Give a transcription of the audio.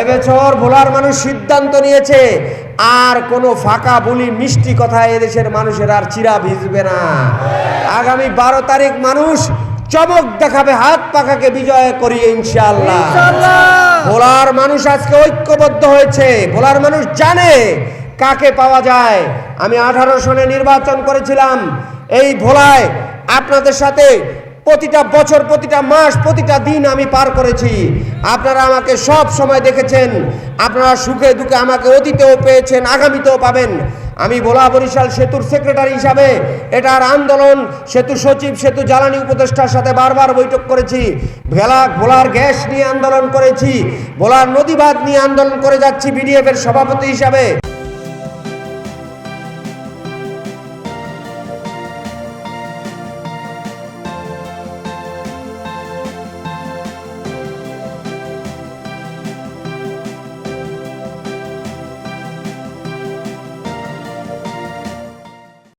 এবছর ভোলার মানুষ সিদ্ধান্ত নিয়েছে আর কোনো ফাঁকা বলি মিষ্টি কথা এদেশের মানুষের আর চিরা ভিজবে না। আগামী বারো তারিখ মানুষ চমক দেখাবে হাত পাখাকে বিজয় করিয়ে ইনশাআল্লাহ। ভোলার মানুষ আজকে ঐক্যবদ্ধ হয়েছে। ভোলার মানুষ জানে কাকে পাওয়া যায়। আমি আঠারো সনে নির্বাচন করেছিলাম। এই ভোলায় আপনাদের সাথে প্রতিটা বছর, প্রতিটা মাস, প্রতিটা দিন আমি পার করেছি। আপনারা আমাকে সব সময় দেখেছেন। আপনারা সুখে দুঃখে আমাকে অতীতেও পেয়েছেন, আগামীতেও পাবেন। আমি ভোলা বরিশাল সেতুর সেক্রেটারি হিসাবে এটার আন্দোলন, সেতু সচিব, সেতু জ্বালানি উপদেষ্টার সাথে বারবার বৈঠক করেছি। ভেলা, ভোলার গ্যাস নিয়ে আন্দোলন করেছি। ভোলার নদীবাদ নিয়ে আন্দোলন করে যাচ্ছি বিডিএফ এর সভাপতি হিসাবে।